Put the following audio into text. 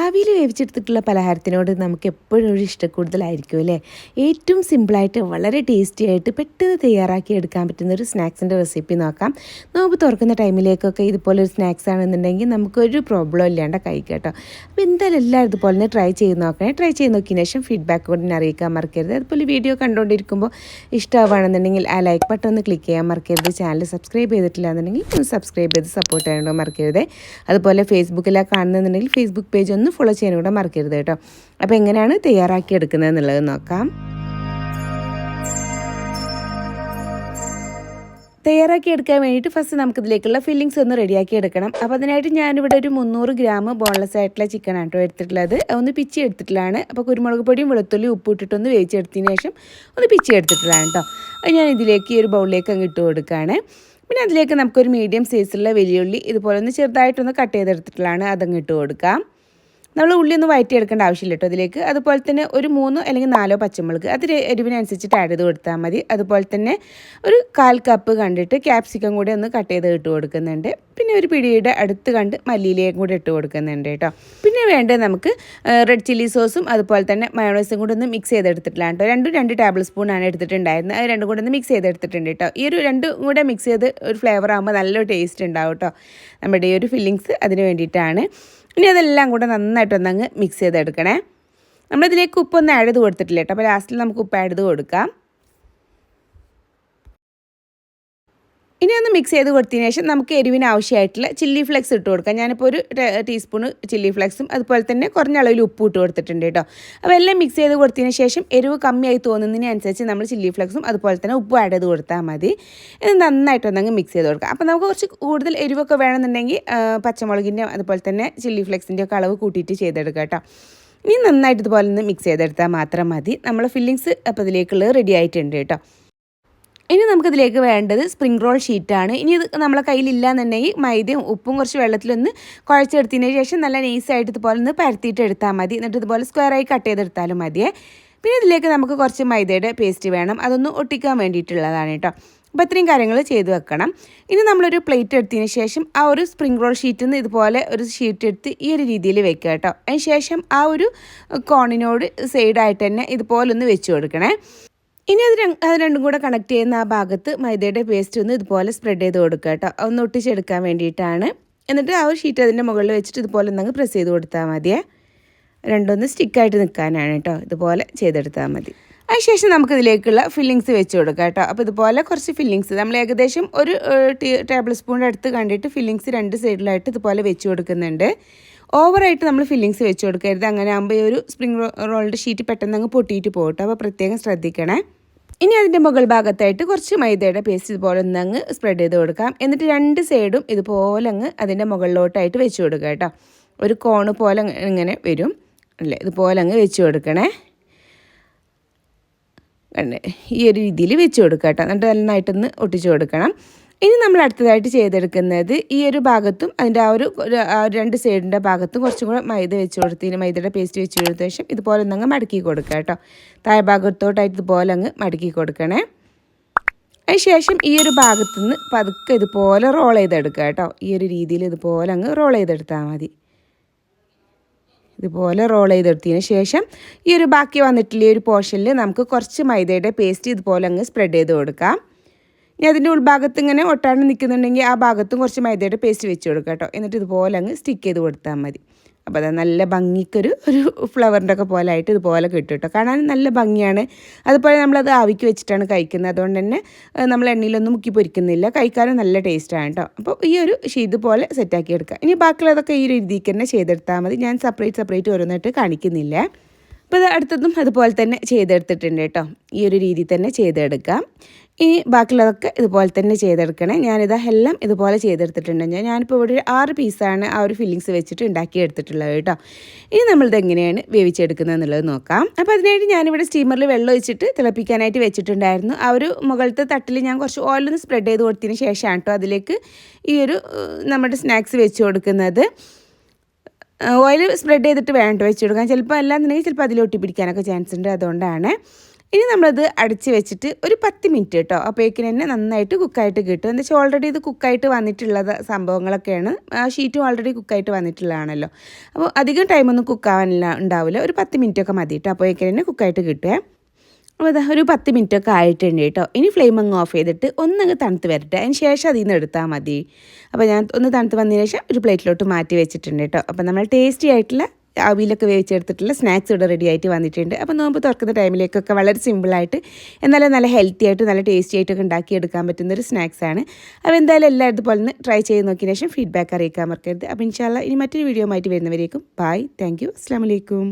ആവിയിൽ വേവിച്ചെടുത്തിട്ടുള്ള പലഹാരത്തിനോട് നമുക്ക് എപ്പോഴും ഒരു ഇഷ്ടക്കൂടുതലായിരിക്കും അല്ലേ? ഏറ്റവും സിമ്പിളായിട്ട് വളരെ ടേസ്റ്റി ആയിട്ട് പെട്ടെന്ന് തയ്യാറാക്കി എടുക്കാൻ പറ്റുന്ന ഒരു സ്നാക്സിന്റെ റെസിപ്പി നോക്കാം. നോമ്പ് തുറക്കുന്ന ടൈമിലേക്കൊക്കെ ഇതുപോലെ ഒരു സ്നാക്സ് ആണെന്നുണ്ടെങ്കിൽ നമുക്കൊരു പ്രോബ്ലം ഇല്ലാണ്ട് കഴിക്കാം കേട്ടോ. അപ്പോൾ എന്തായാലും എല്ലാവരും ഇതുപോലെ തന്നെ ട്രൈ ചെയ്ത് നോക്കണേ. ട്രൈ ചെയ്ത് നോക്കിയതിന് ശേഷം ഫീഡ്ബാക്ക് കൊണ്ട് തന്നെ അറിയിക്കാൻ മറക്കരുത്. അതുപോലെ വീഡിയോ കണ്ടുകൊണ്ടിരിക്കുമ്പോൾ ഇഷ്ടമാണെന്നുണ്ടെങ്കിൽ ആ ലൈക്ക് ബട്ടൺ ഒന്ന് ക്ലിക്ക് ചെയ്യാൻ മറക്കരുത്. ചാനൽ സബ്സ്ക്രൈബ് ചെയ്തിട്ടില്ല എന്നുണ്ടെങ്കിൽ ഒന്ന് സബ്സ്ക്രൈബ് ചെയ്ത് സപ്പോർട്ട് ചെയ്യണമെന്ന് മറക്കരുത്. അതുപോലെ ഫേസ്ബുക്കിലാണ് കാണുന്നുണ്ടെങ്കിൽ ഫേസ്ബുക്ക് പേജ് ഒന്ന് ഫോളോ ചെയ്യാനും കൂടെ മറക്കരുത് കേട്ടോ. അപ്പോൾ എങ്ങനെയാണ് തയ്യാറാക്കി എടുക്കുന്നത് എന്നുള്ളത് നോക്കാം. തയ്യാറാക്കി എടുക്കാൻ വേണ്ടിയിട്ട് ഫസ്റ്റ് നമുക്കിതിലേക്കുള്ള ഫില്ലിങ്സ് ഒന്ന് റെഡിയാക്കി എടുക്കണം. അപ്പോൾ അതിനായിട്ട് ഞാനിവിടെ ഒരു മുന്നൂറ് ഗ്രാം ബോൺലെസ് ആയിട്ടുള്ള ചിക്കൻ ആട്ടോ എടുത്തിട്ടുള്ളത്. ഒന്ന് പിച്ചി എടുത്തിട്ടുള്ളതാണ്. അപ്പോൾ കുരുമുളക് പൊടിയും വെളുത്തുള്ളി ഉപ്പ് ഇട്ടിട്ടൊന്ന് വേവിച്ചെടുത്തതിന് ശേഷം ഒന്ന് പിച്ചി എടുത്തിട്ടുള്ളതാണ് കേട്ടോ. അത് ഞാൻ ഇതിലേക്ക് ഈ ഒരു ബൗളിലേക്ക് അങ്ങ് ഇട്ട് കൊടുക്കുകയാണ്. പിന്നെ അതിലേക്ക് നമുക്കൊരു മീഡിയം സൈസിലുള്ള വലിയുള്ളി ഇതുപോലെ ഒന്ന് ചെറുതായിട്ടൊന്ന് കട്ട് ചെയ്തെടുത്തിട്ടുള്ളതാണ്. അതങ്ങ് ഇട്ട് കൊടുക്കാം. നമ്മൾ ഉള്ളി ഒന്ന് വഴറ്റിയെടുക്കേണ്ട ആവശ്യമില്ല കേട്ടോ അതിലേക്ക് അതുപോലെ തന്നെ ഒരു മൂന്നോ അല്ലെങ്കിൽ നാലോ പച്ചമുളക് അത് എരിവിനനുസരിച്ചിട്ട് ആഡ് ചെയ്ത് കൊടുത്താൽ മതി. അതുപോലെ തന്നെ ഒരു കാൽ കപ്പ് കണ്ടിട്ട് ക്യാപ്സിക്കം കൂടി ഒന്ന് കട്ട് ചെയ്ത് ഇട്ട് കൊടുക്കുന്നുണ്ട്. പിന്നെ ഒരു പിടിയുടെ അടുത്ത് കണ്ട് മല്ലിയിലേയും കൂടി ഇട്ട് കൊടുക്കുന്നുണ്ട് കേട്ടോ. പിന്നെ വേണ്ടത് നമുക്ക് റെഡ് ചില്ലി സോസും അതുപോലെ തന്നെ മയോണൈസും കൂടി ഒന്ന് മിക്സ് ചെയ്തെടുത്തിട്ടില്ല കേട്ടോ. രണ്ടും രണ്ട് ടേബിൾ സ്പൂണാണ് എടുത്തിട്ടുണ്ടായിരുന്നത്. അത് രണ്ടും കൂടെ ഒന്ന് മിക്സ് ചെയ്തെടുത്തിട്ടുണ്ട് കേട്ടോ. ഈ ഒരു രണ്ടും കൂടെ മിക്സ് ചെയ്ത് ഒരു ഫ്ലേവർ ആകുമ്പോൾ നല്ലൊരു ടേസ്റ്റ് ഉണ്ടാവും കേട്ടോ. നമ്മുടെ ഈ ഒരു ഫില്ലിങ്സ് അതിന് വേണ്ടിയിട്ടാണ്. ഇനി അതെല്ലാം കൂടെ നന്നായിട്ടൊന്നങ്ങ് മിക്സ് ചെയ്തെടുക്കണേ. നമ്മളിതിലേക്ക് ഉപ്പൊന്നും ആഡ് ചെയ്ത് കൊടുത്തിട്ടില്ല കേട്ടോ. അപ്പോൾ ലാസ്റ്റിൽ നമുക്ക് ഉപ്പ് ആഡ് ചെയ്ത് കൊടുക്കാം. ഇനി ഒന്ന് മിക്സ് ചെയ്ത് കൊടുത്തതിന് ശേഷം നമുക്ക് എരിവിന് ആവശ്യമായിട്ടുള്ള ചില്ലി ഫ്ലെക്സ് ഇട്ട് കൊടുക്കാം. ഞാനിപ്പോൾ ഒരു ടീസ്പൂൺ ചില്ലി ഫ്ലെക്സും അതുപോലെ തന്നെ കുറഞ്ഞ അളവിൽ ഉപ്പ് ഇട്ട് കൊടുത്തിട്ടുണ്ട് കേട്ടോ. അപ്പോൾ എല്ലാം മിക്സ് ചെയ്ത് കൊടുത്തതിന് ശേഷം എരിവ് കമ്മിയായി തോന്നുന്നതിനനുസരിച്ച് നമ്മൾ ചില്ലി ഫ്ലെക്സും അതുപോലെ തന്നെ ഉപ്പ് ആഡ് ചെയ്ത് കൊടുത്താൽ മതി. ഇത് നന്നായിട്ടൊന്നങ്ങ് മിക്സ് ചെയ്ത് കൊടുക്കാം. അപ്പോൾ നമുക്ക് കുറച്ച് കൂടുതൽ എരിവൊക്കെ വേണമെന്നുണ്ടെങ്കിൽ പച്ചമുളകിന്റെ അതുപോലെ തന്നെ ചില്ലി ഫ്ലെക്സിന്റെ ഒക്കെ അളവ് കൂട്ടിയിട്ട് ചെയ്തെടുക്കാം കേട്ടോ. ഇനി നന്നായിട്ട് ഇതുപോലെ ഒന്ന് മിക്സ് ചെയ്തെടുത്താൽ മാത്രം മതി. നമ്മൾ ഫില്ലിങ്സ് അപ്പോൾ ഇതിലേക്കുള്ളത് റെഡി ആയിട്ടുണ്ട് കേട്ടോ. ഇനി നമുക്കിതിലേക്ക് വേണ്ടത് സ്പ്രിംഗ് റോൾ ഷീറ്റാണ് ഇനി ഇത് നമ്മളെ കയ്യിലില്ല എന്നുണ്ടെങ്കിൽ മൈദയും ഉപ്പും കുറച്ച് വെള്ളത്തിലൊന്ന് കുഴച്ചെടുത്തതിന് ശേഷം നല്ല നൈസായിട്ട് ഇതുപോലെ ഒന്ന് പരത്തിയിട്ട് എടുത്താൽ മതി. എന്നിട്ട് ഇതുപോലെ സ്ക്വയറായി കട്ട് ചെയ്തെടുത്താലും മതിയേ. പിന്നെ ഇതിലേക്ക് നമുക്ക് കുറച്ച് മൈദയുടെ പേസ്റ്റ് വേണം. അതൊന്ന് ഒട്ടിക്കാൻ വേണ്ടിയിട്ടുള്ളതാണ് കേട്ടോ. അപ്പോൾ ഇത്രയും കാര്യങ്ങൾ ചെയ്തു വെക്കണം. ഇനി നമ്മളൊരു പ്ലേറ്റ് എടുത്തതിന് ശേഷം ആ ഒരു സ്പ്രിംഗ് റോൾ ഷീറ്റിൽ നിന്ന് ഇതുപോലെ ഒരു ഷീറ്റ് എടുത്ത് ഈ ഒരു രീതിയിൽ വെക്കുക കേട്ടോ. അതിന് ശേഷം ആ ഒരു കോണിനോട് സൈഡായിട്ട് തന്നെ ഇതുപോലെ ഒന്ന് വെച്ച് കൊടുക്കണേ. ഇനി അത് അത് രണ്ടും കൂടെ കണക്ട് ചെയ്യുന്ന ആ ഭാഗത്ത് മൈദയുടെ പേസ്റ്റ് ഒന്ന് ഇതുപോലെ സ്പ്രെഡ് ചെയ്ത് കൊടുക്കുക കേട്ടോ. ഒന്ന് ഒട്ടിച്ചെടുക്കാൻ വേണ്ടിയിട്ടാണ്. എന്നിട്ട് ആ ഒരു ഷീറ്റ് അതിന്റെ മുകളിൽ വെച്ചിട്ട് ഇതുപോലെ ഒന്നങ്ങ് പ്രസ് ചെയ്ത് കൊടുത്താൽ മതിയേ. രണ്ടൊന്ന് സ്റ്റിക്കായിട്ട് നിൽക്കാനാണ് കേട്ടോ. ഇതുപോലെ ചെയ്തെടുത്താൽ മതി. അതിനുശേഷം നമുക്കിതിലേക്കുള്ള ഫില്ലിങ്സ് വെച്ച് കൊടുക്കാം കേട്ടോ. അപ്പോൾ ഇതുപോലെ കുറച്ച് ഫില്ലിങ്സ് നമ്മൾ ഏകദേശം ഒരു ടേബിൾ സ്പൂണിന്റെ അടുത്ത് കണ്ടിട്ട് ഫില്ലിങ്സ് രണ്ട് സൈഡിലായിട്ട് ഇതുപോലെ വെച്ച് കൊടുക്കുന്നുണ്ട്. ഓവറായിട്ട് നമ്മൾ ഫില്ലിങ്സ് വെച്ച് കൊടുക്കരുത്. അങ്ങനെ ആകുമ്പോൾ ഈ ഒരു സ്പ്രിംഗ് റോളിന്റെ ഷീറ്റ് പെട്ടെന്ന് അങ്ങ് പൊട്ടിയിട്ട് പോകട്ടെ. അപ്പോൾ പ്രത്യേകം ശ്രദ്ധിക്കണേ. ഇനി അതിന്റെ മുകൾ ഭാഗത്തായിട്ട് കുറച്ച് മൈദയുടെ പേസ്റ്റ് ഇതുപോലെ ഒന്ന് അങ്ങ് സ്പ്രെഡ് ചെയ്ത് കൊടുക്കാം. എന്നിട്ട് രണ്ട് സൈഡും ഇതുപോലെ അങ്ങ് അതിന്റെ മുകളിലോട്ടായിട്ട് വെച്ച് കൊടുക്കുക കേട്ടോ. ഒരു കോണ് പോലെ ഇങ്ങനെ വരും. അല്ലേ? ഇതുപോലെ അങ്ങ് വെച്ച് കൊടുക്കണേ. ഈ ഒരു രീതിയിൽ വെച്ച് കൊടുക്കുക കേട്ടോ. എന്നിട്ട് നന്നായിട്ടൊന്ന് ഒട്ടിച്ച് കൊടുക്കണം. ഇനി നമ്മൾ അടുത്തതായിട്ട് ചെയ്തെടുക്കുന്നത് ഈ ഒരു ഭാഗത്തും അതിന്റെ ആ ഒരു രണ്ട് സൈഡിന്റെ ഭാഗത്തും കുറച്ചും കൂടെ മൈദ വെച്ച് കൊടുത്തതിന് മൈദയുടെ പേസ്റ്റ് വെച്ച് കൊടുത്ത ശേഷം ഇതുപോലെ ഒന്നങ്ങ് മടക്കി കൊടുക്കുക കേട്ടോ. താഴെ ഭാഗത്തോട്ടായിട്ട് ഇതുപോലെ അങ്ങ് മടക്കി കൊടുക്കണേ. അതിനുശേഷം ഈ ഒരു ഭാഗത്തു നിന്ന് പതുക്കെ ഇതുപോലെ റോൾ ചെയ്തെടുക്കുക കേട്ടോ. ഈ ഒരു രീതിയിൽ ഇതുപോലെ അങ്ങ് റോൾ ചെയ്തെടുത്താൽ മതി. ഇതുപോലെ റോൾ ചെയ്തെടുത്തതിന് ശേഷം ഈ ഒരു ബാക്കി വന്നിട്ടുള്ള ഈ ഒരു പോർഷനിൽ നമുക്ക് കുറച്ച് മൈദയുടെ പേസ്റ്റ് ഇതുപോലെ അങ്ങ് സ്പ്രെഡ് ചെയ്ത് കൊടുക്കാം. ഇനി അതിന്റെ ഉൾഭാഗത്ത് ഇങ്ങനെ ഒട്ടാണ്ട് നിൽക്കുന്നുണ്ടെങ്കിൽ ആ ഭാഗത്തും കുറച്ച് മൈദയുടെ പേസ്റ്റ് വെച്ച് കൊടുക്കുക കേട്ടോ. എന്നിട്ട് ഇതുപോലെ അങ്ങ് സ്റ്റിക്ക് ചെയ്ത് കൊടുത്താൽ മതി. അപ്പോൾ അത് നല്ല ഭംഗിക്കൊരു ഒരു ഫ്ലവറിന്റെ ഒക്കെ പോലെ ആയിട്ട് ഇതുപോലെ കിട്ടും കേട്ടോ. കാണാൻ നല്ല ഭംഗിയാണ്. അതുപോലെ നമ്മളത് ആവിക്ക് വെച്ചിട്ടാണ് കഴിക്കുന്നത്. അതുകൊണ്ട് തന്നെ നമ്മൾ എണ്ണയിലൊന്നും മുക്കി പൊരിക്കുന്നില്ല. കഴിക്കാനും നല്ല ടേസ്റ്റാണ് കേട്ടോ. അപ്പോൾ ഈ ഒരു ഷീത് പോലെ സെറ്റാക്കി എടുക്കുക. ഇനി ബാക്കിയുള്ളതൊക്കെ ഈ ഒരു രീതിക്ക് തന്നെ ചെയ്തെടുത്താൽ മതി. ഞാൻ സെപ്പറേറ്റ് സെപ്പറേറ്റ് ഓരോന്നായിട്ട് കാണിക്കുന്നില്ല. അപ്പോൾ ഇത് അടുത്തതും അതുപോലെ തന്നെ ചെയ്തെടുത്തിട്ടുണ്ട് കേട്ടോ. ഈ ഒരു രീതിയിൽ തന്നെ ചെയ്തെടുക്കാം. ഇനി ബാക്കിയുള്ളതൊക്കെ ഇതുപോലെ തന്നെ ചെയ്തെടുക്കണേ. ഞാനിത് എല്ലാം ഇതുപോലെ ചെയ്തെടുത്തിട്ടുണ്ട്. ഞാനിപ്പോൾ ഇവിടെ ഒരു ആറ് പീസാണ് ആ ഒരു ഫില്ലിങ്സ് വെച്ചിട്ട് ഉണ്ടാക്കി എടുത്തിട്ടുള്ളത് കേട്ടോ. ഇനി നമ്മളിത് എങ്ങനെയാണ് വേവിച്ചെടുക്കുന്നത് എന്നുള്ളത് നോക്കാം. അപ്പോൾ അതിനായിട്ട് ഞാനിവിടെ സ്റ്റീമറിൽ വെള്ളം ഒഴിച്ചിട്ട് തിളപ്പിക്കാനായിട്ട് വെച്ചിട്ടുണ്ടായിരുന്നു. ആ ഒരു മുകളിലത്തെ തട്ടിൽ ഞാൻ കുറച്ച് ഓയിലൊന്ന് സ്പ്രെഡ് ചെയ്ത് കൊടുത്തതിന് ശേഷമാണ് കേട്ടോ അതിലേക്ക് ഈ ഒരു നമ്മുടെ സ്നാക്സ് വെച്ച് കൊടുക്കുന്നത്. ഓയിൽ സ്പ്രെഡ് ചെയ്തിട്ട് വേണ്ട വെച്ച് കൊടുക്കാൻ ചിലപ്പോൾ അല്ലാന്നുണ്ടെങ്കിൽ ചിലപ്പോൾ അതിൽ ഒട്ടി പിടിക്കാനൊക്കെ ചാൻസ് ഉണ്ട്. അതുകൊണ്ടാണ്. ഇനി നമ്മളത് അടിച്ച് വെച്ചിട്ട് ഒരു പത്ത് മിനിറ്റ് കേട്ടോ. അപ്പോഴേക്കിന് തന്നെ നന്നായിട്ട് കുക്കായിട്ട് കിട്ടും. എന്താ വെച്ചാൽ ഓൾറെഡി ഇത് കുക്കായിട്ട് വന്നിട്ടുള്ള സംഭവങ്ങളൊക്കെയാണ്. ആ ഷീറ്റും ഓൾറെഡി കുക്കായിട്ട് വന്നിട്ടുള്ളതാണല്ലോ. അപ്പോൾ അധികം ടൈമൊന്നും കുക്കാവാനില്ല ഉണ്ടാവില്ല ഒരു പത്ത് മിനിറ്റൊക്കെ മതി കേട്ടോ. അപ്പോഴേക്കിന് തന്നെ കുക്കായിട്ട് കിട്ടുക. അപ്പോൾ അതാ ഒരു പത്ത് മിനിറ്റ് ഒക്കെ ആയിട്ടുണ്ട് കേട്ടോ. ഇനി ഫ്ലെയിം അങ്ങ് ഓഫ് ചെയ്തിട്ട് ഒന്നങ്ങ് തണുത്ത് വരട്ടെ. അതിന് ശേഷം അതിൽ നിന്ന് എടുത്താൽ മതി. അപ്പോൾ ഞാൻ ഒന്ന് തണുത്ത് വന്നതിന് ശേഷം ഒരു പ്ലേറ്റിലോട്ട് മാറ്റി വെച്ചിട്ടുണ്ട് കേട്ടോ. അപ്പോൾ നമ്മൾ ടേസ്റ്റി ആയിട്ടുള്ള അവിയിലൊക്കെ വേവിച്ചെടുത്തിട്ടുള്ള സ്നാക്സ് ഇവിടെ റെഡി ആയിട്ട് വന്നിട്ടുണ്ട്. അപ്പോൾ നോമ്പ് തുറക്കുന്ന ടൈമിലേക്കൊക്കെ വളരെ സിമ്പിളായിട്ട് എന്നാലും നല്ല ഹെൽത്തി ആയിട്ട് നല്ല ടേസ്റ്റി ആയിട്ടൊക്കെ ഉണ്ടാക്കിയെടുക്കാൻ പറ്റുന്ന ഒരു ആണ്. അപ്പോൾ എന്തായാലും എല്ലാ ഇതുപോലെ ഒന്ന് ട്രൈ ചെയ്ത് നോക്കിയതിന് ശേഷം ഫീഡ്ബാക്ക് അറിയിക്കാൻ മറക്കരുത്. അപ്പോൾ ഇൻഷാല്ല ഇനി മറ്റൊരു വീഡിയോ ആയിട്ട് വരുന്നവരേക്കും. ബായ് താങ്ക് യു അസ്സാം വലൈക്കും